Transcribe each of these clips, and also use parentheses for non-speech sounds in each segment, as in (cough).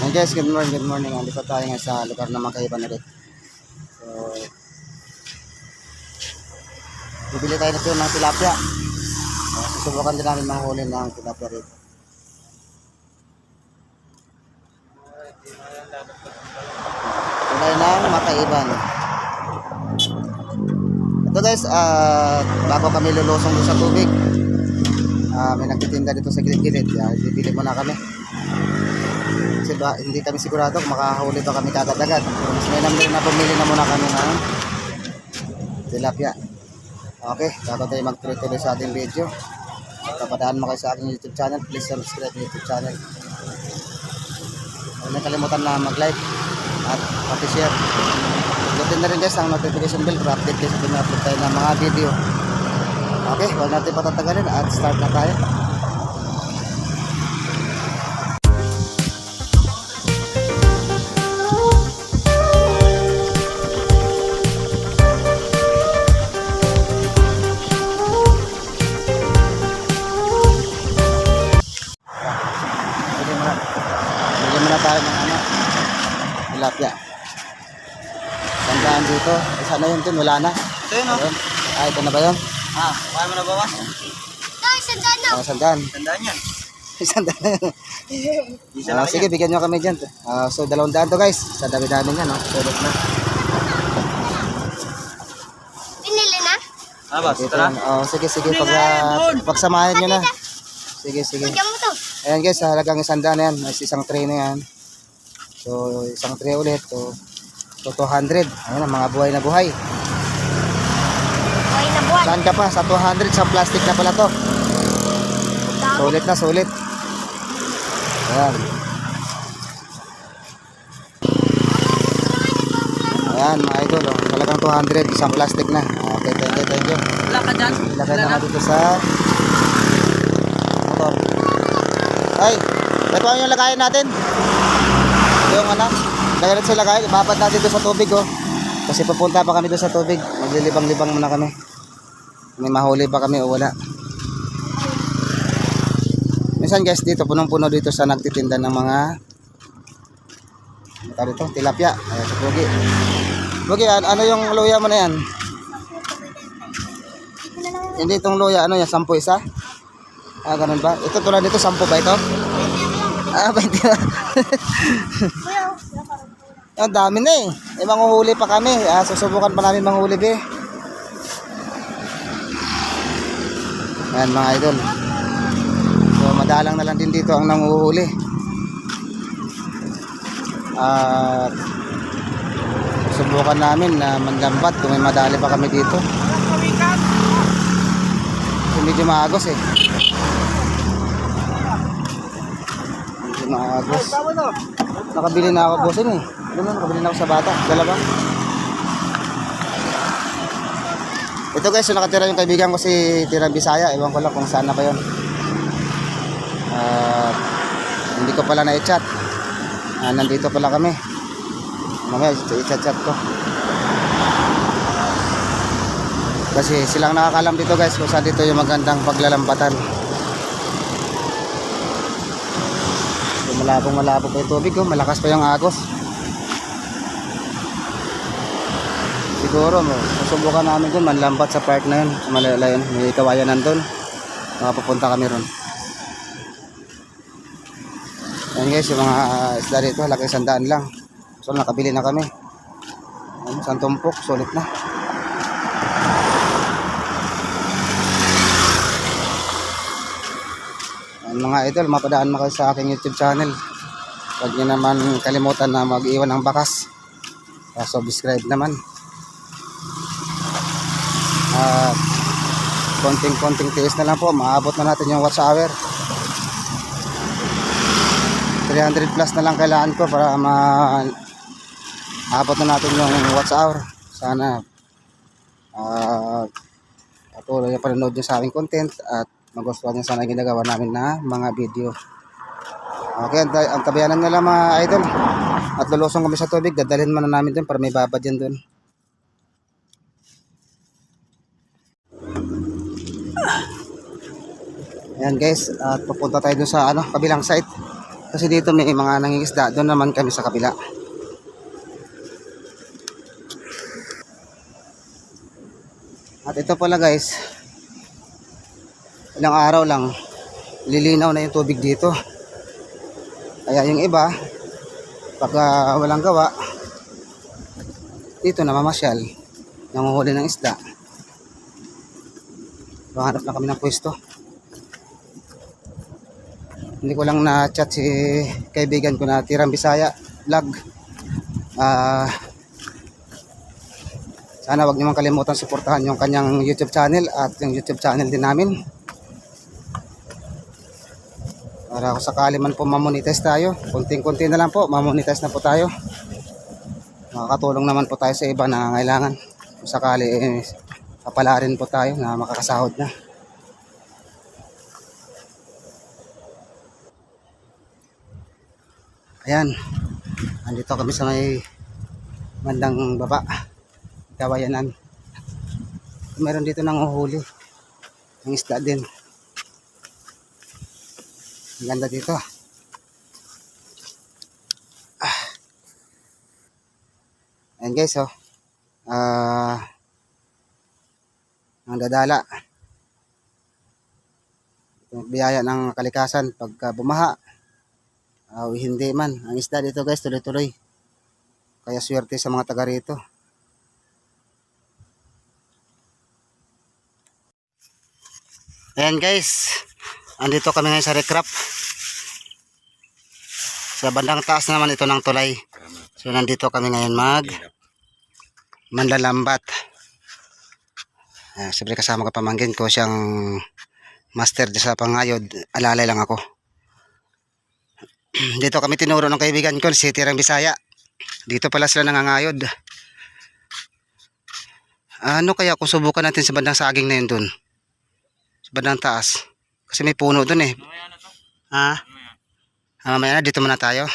And guys, good morning, good morning. Andito tayo ngayon sa lugar na magkaiba na rin. So, bibili tayo na ng tilapia. Uh, susubukan din namin manghuli ng tilapia rito. Tulay ng makaiban. Ito guys, ah bago kami lulusong sa tubig, ah may nagtitinda dito sa gilid-gilid. Uh, bibili muna kami. Ba, hindi kami sigurado kung makakahuli ba kami kagad-agad. So, mas may namin na bumili na muna kami ng tilapia. Okay, bago tayo magtuloy-tuloy sa ating video. Papadaan mo kayo sa aking YouTube channel. Please subscribe YouTube channel. Huwag na kalimutan na mag-like at pati-share. Pindutin na rin guys ang notification bell para update kayo sa pina-upload tayo ng mga video. Okay, huwag natin patatagalin at start na tayo. Din. Wala na. Ito yun, oh. Ayun. Ah, ito na ba yun? Ah, kaya mo na bawas? Guys, sandaan na. (laughs) Ah, sandaan. Tandaan yan. Sandaan. Isa Ah, sige, yan. bigyan nyo kami dyan. Ah, so, dalawang daan to guys. Sa dami-dami niya, no? Sulot na. Pinili na? Ah, boss, ito Ito na. yan. Oh, sige, sige. Pag, yan, ah, pagsamahin nyo na. Sige, sige. Kudyan mo to. Ayan guys, halagang isang daan na yan. May isang tray na yan. So, isang tray ulit. So, so 200. Ayan, ang mga buhay na buhay. Saan ka pa? Sa 200, sa plastic na pala to. Sulit na, sulit. Ayan. Ayan, mga idol. Oh. Talagang 200, isang plastic na. Okay, thank you, thank you. Wala ka dyan. Ilagay na nga dito sa motor. Ay, ito ang yung lagayan natin. Yung ano, lagay natin sa lagayan. Ibabad natin dito sa tubig, oh. Kasi pupunta pa kami doon sa tubig. Maglilibang-libang muna kami. May mahuli pa kami o wala. Minsan guys, dito punong-puno dito sa nagtitinda ng mga ano dito? Tilapia. Ayan, sa Bugi. Bugi, an- ano yung luya mo na yan? Hindi itong luya, ano yan, sampu isa? Ah, ganun ba? Ito tulad nito, sampu ba ito? Ah, (laughs) 20 ba? Ang dami na eh. Eh, manguhuli pa kami. Ah, susubukan pa namin manghuli, be. Yan, mga idol. So, madalang na lang din dito ang nanguhuli. At subukan namin na manlambat kung may madali pa kami dito. Kasi medyo maagos eh. Medyo maagos. Nakabili na ako bosin eh. Na, nakabili na ako sa bata. Dalawa. Ito guys, yung nakatira yung kaibigan ko si Tira Bisaya. Ewan ko lang kung saan na ba yun. Ah, hindi ko pala na-chat. Ah, nandito pala kami. Mamaya, i-chat-chat ko. Kasi silang nakakalam dito guys kung saan dito yung magandang paglalambatan. So, malabong malabo pa yung tubig oh. malakas pa yung agos. Siguro mo, susubukan namin dun manlambat sa park na yun. Sa Malala yun, may kawayan nandun. Makapupunta kami ron. Yan guys, yung mga uh, isda dito, laki sandaan lang. So nakabili na kami. Ano, isang tumpok, sulit na. Yan, mga idol, mapadaan mo sa aking YouTube channel. Huwag niyo naman kalimutan na mag-iwan ng bakas. Uh, subscribe naman. At konting-konting tiis na lang po, maabot na natin yung watch hour. 300 plus na lang kailangan ko para ma abot na natin yung watch hour. Sana uh, patuloy na panonood nyo sa aming content at magustuhan nyo sana yung ginagawa namin na mga video. Okay, ang, ang tabayanan nila mga idol. At lulusong kami sa tubig, dadalhin man na namin dun para may babad yan dun. Ayan guys, at pupunta tayo dun sa ano, kabilang site. Kasi dito may mga nangingisda. Doon naman kami sa kabila. At ito pala guys, ilang araw lang, lilinaw na yung tubig dito. Kaya yung iba, pagka walang gawa, dito na mamasyal, nanguhuli ng isda. Hanap na kami ng pwesto. Hindi ko lang na-chat si kaibigan ko na Tirang Bisaya vlog. Ah sana wag niyo man kalimutan suportahan yung kanyang YouTube channel at yung YouTube channel din namin. Para kung sakali man po mamonetize tayo, kunting-kunti na lang po, mamonetize na po tayo. Makakatulong naman po tayo sa iba na nangangailangan. Kung sakali eh, papalarin po tayo na makakasahod na. Ayan. Andito kami sa may bandang baba. Kawayanan. Meron dito nang uhuli. Ang isda din. Ang ganda dito. Ah. Ayan guys, oh. Ah. ang dadala. Biyaya ng kalikasan pagka bumaha. Ah, o hindi man. Ang isda dito guys, tuloy-tuloy. Kaya swerte sa mga taga rito. Ayan guys, andito kami ngayon sa recrap. Sa bandang taas naman ito ng tulay. So nandito kami ngayon mag manlalambat. Uh, Siyempre kasama ka pamangkin ko siyang master sa pangayod. Alalay lang ako. Dito kami tinuro ng kaibigan ko, si Tirang Bisaya. Dito pala sila nangangayod. Ano kaya kung subukan natin sa bandang saging na yun dun? Sa bandang taas. Kasi may puno dun eh. Ha? Ah, mamaya na, dito muna tayo.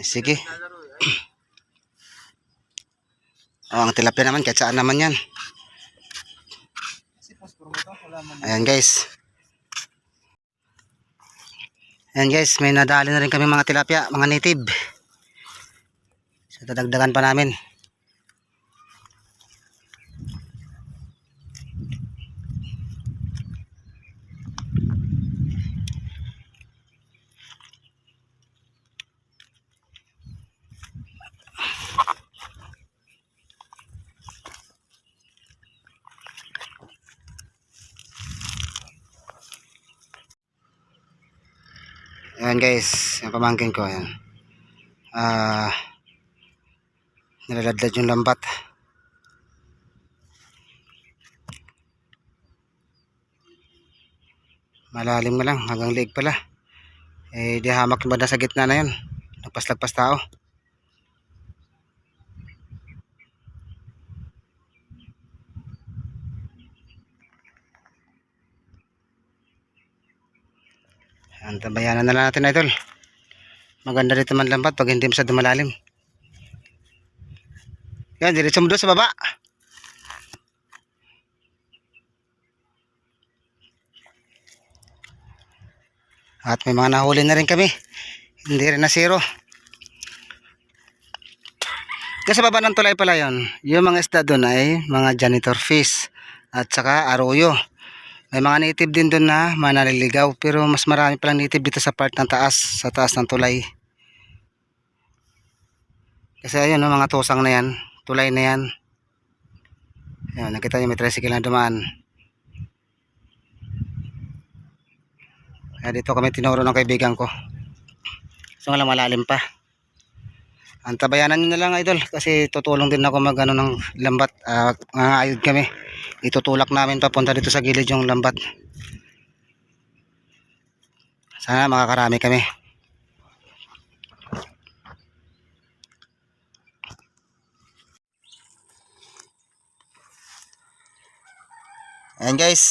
Eh, sige. oh, ang tilapia naman, kahit saan naman yan. Ayan guys. Ayan guys, may nadali na rin kami mga tilapia, mga native. So, dadagdagan pa namin. Ayan guys, yung pamangkin ko, ayan. Ah, nilaladlad yung lambat. Malalim na lang, hanggang leeg pala. Eh, di hamak ba na sa gitna na yun. Nagpaslagpas tao. Ang tabayanan na lang natin idol. Maganda dito man lambat pag hindi masyado malalim. Yan, diretso mo doon sa baba. At may mga nahuli na rin kami. Hindi rin na zero. Kasi sa baba ng tulay pala yon. Yung mga isda doon ay mga janitor fish at saka arroyo. May mga native din doon na manaliligaw pero mas marami palang native dito sa part ng taas, sa taas ng tulay. Kasi ayun no, mga tusang na yan, tulay na yan. Ayun, nakita niyo may tricycle na dumaan. Kaya dito kami tinuro ng kaibigan ko. So nga malalim pa. Antabayanan nyo na lang idol kasi tutulong din ako mag ano ng lambat. Uh, ngangayod kami. Itutulak namin papunta dito sa gilid yung lambat. Sana makakarami kami. Ayan guys,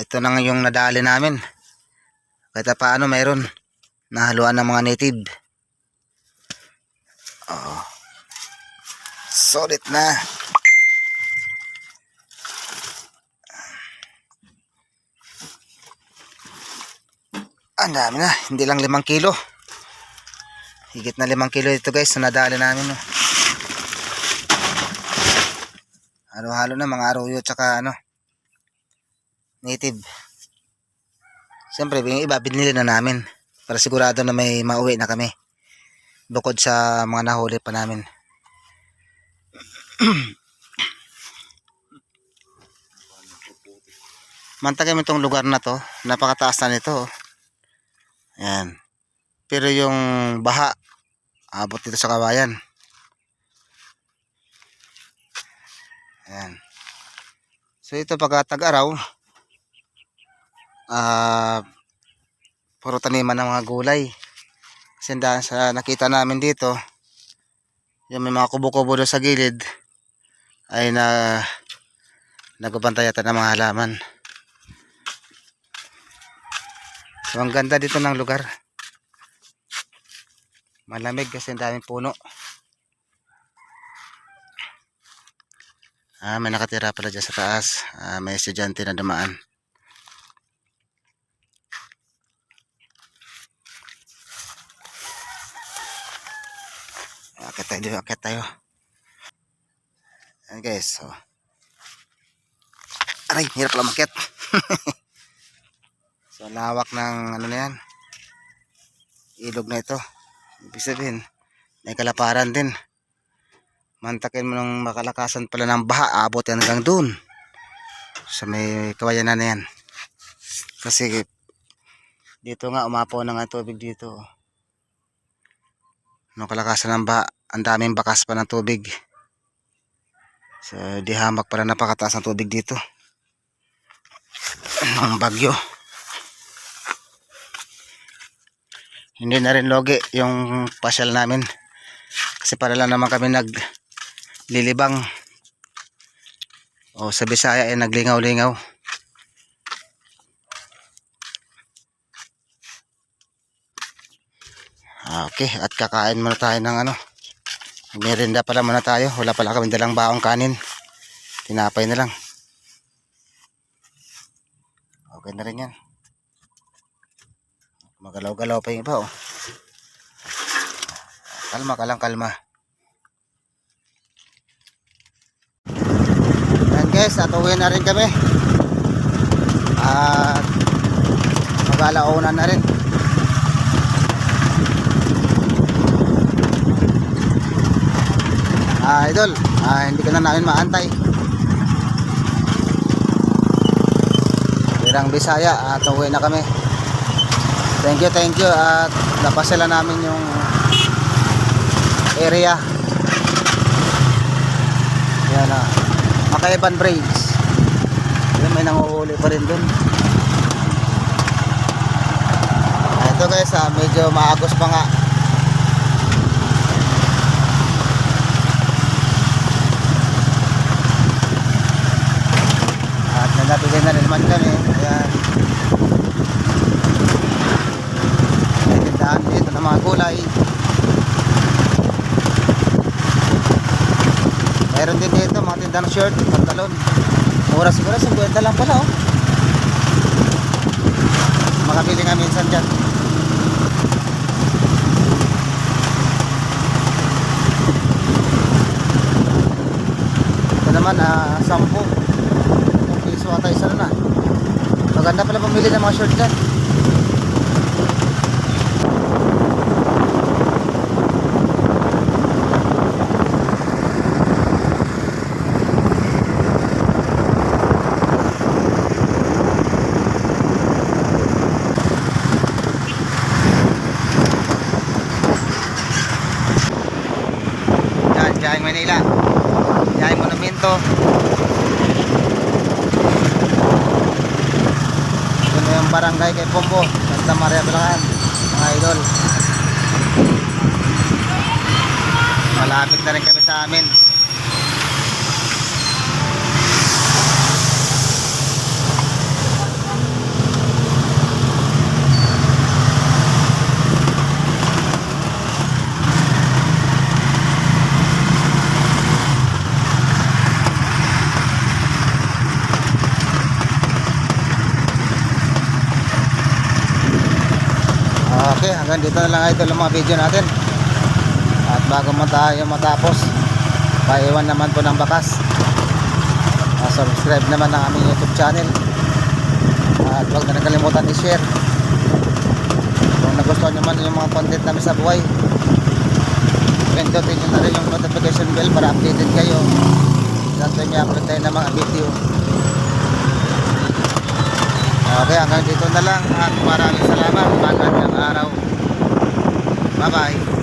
ito na yung nadali namin. Kahit paano mayroon nahaluan ng mga native. Solid na. Ang dami na. Hindi lang limang kilo. Higit na limang kilo ito guys. na nadali namin. No. Halo-halo na mga aruyo tsaka ano. Native. Siyempre, yung iba binili na namin. Para sigurado na may mauwi na kami. Bukod sa mga nahuli pa namin. (clears throat) Mantagay mo itong lugar na to. Napakataas na nito. oh. Ayan. Pero yung baha, abot dito sa kawayan. Ayan. So ito pagka tag-araw, ah, puro taniman ng mga gulay. Kasi sa nakita namin dito, yung may mga kubo-kubo sa gilid, ay na nagbabantay yata ng mga halaman. So ang ganda dito ng lugar. Malamig kasi ang daming puno. Ah, may nakatira pala dyan sa taas. Ah, may estudyante na dumaan. Akit tayo, akit tayo. Ayan guys, so. Aray, hirap lang makit. (laughs) so, lawak ng ano na yan. Ilog na ito. Ibig sabihin, may kalaparan din. Mantakin mo ng makalakasan pala ng baha, abot yan hanggang dun. Sa may kawayanan na yan. Kasi dito nga umapaw na nga tubig dito. No kalakasan ng baha, ang daming bakas pa ng tubig. So di pala napakataas ng tubig dito. (clears throat) Ang bagyo. Hindi na rin logi yung pasyal namin. Kasi para lang naman kami nag lilibang o sa Bisaya ay naglingaw-lingaw Ah, okay at kakain muna tayo ng ano merinda pala muna tayo. Wala pala kami dalang baong kanin. Tinapay na lang. Okay na rin yan. Magalaw-galaw pa yung iba oh. Kalma ka lang kalma. Yan guys, at uwi na rin kami. At mag-alaunan na rin. Ah, idol, ah, hindi ka na namin maantay. Birang Bisaya at uwi na kami. Thank you, thank you at napasala namin yung area. Yan ah. Makaiban Bridge. Yun, may nanguhuli pa rin dun. Ah, Ito guys, ah, medyo maagos pa nga. At nagabigay na rin naman kami. Ayan. May tindahan dito ng mga gulay. Meron din dito mga tindahan shirt, pantalon. Mura siguro, 50 lang pala oh. Makabili nga minsan dyan. Ito naman, ah, 10. 10 piso ata isa na. Maganda pala pumili ng mga shirt dyan. Barangay kay Pombo. Santa Maria Bulacan. Mga idol. Malapit na rin kami sa amin. Na lang idol ang mga video natin. At bago mo tayo matapos, paiwan naman po ng bakas. Uh, subscribe naman ng aming YouTube channel. At huwag na nakalimutan i-share. Kung nagustuhan nyo man yung mga content namin sa buhay, pindutin nyo na rin yung notification bell para updated kayo. Lahat may upload tayo ng mga video. Okay, hanggang dito na lang at maraming salamat. Magandang araw. Bye-bye.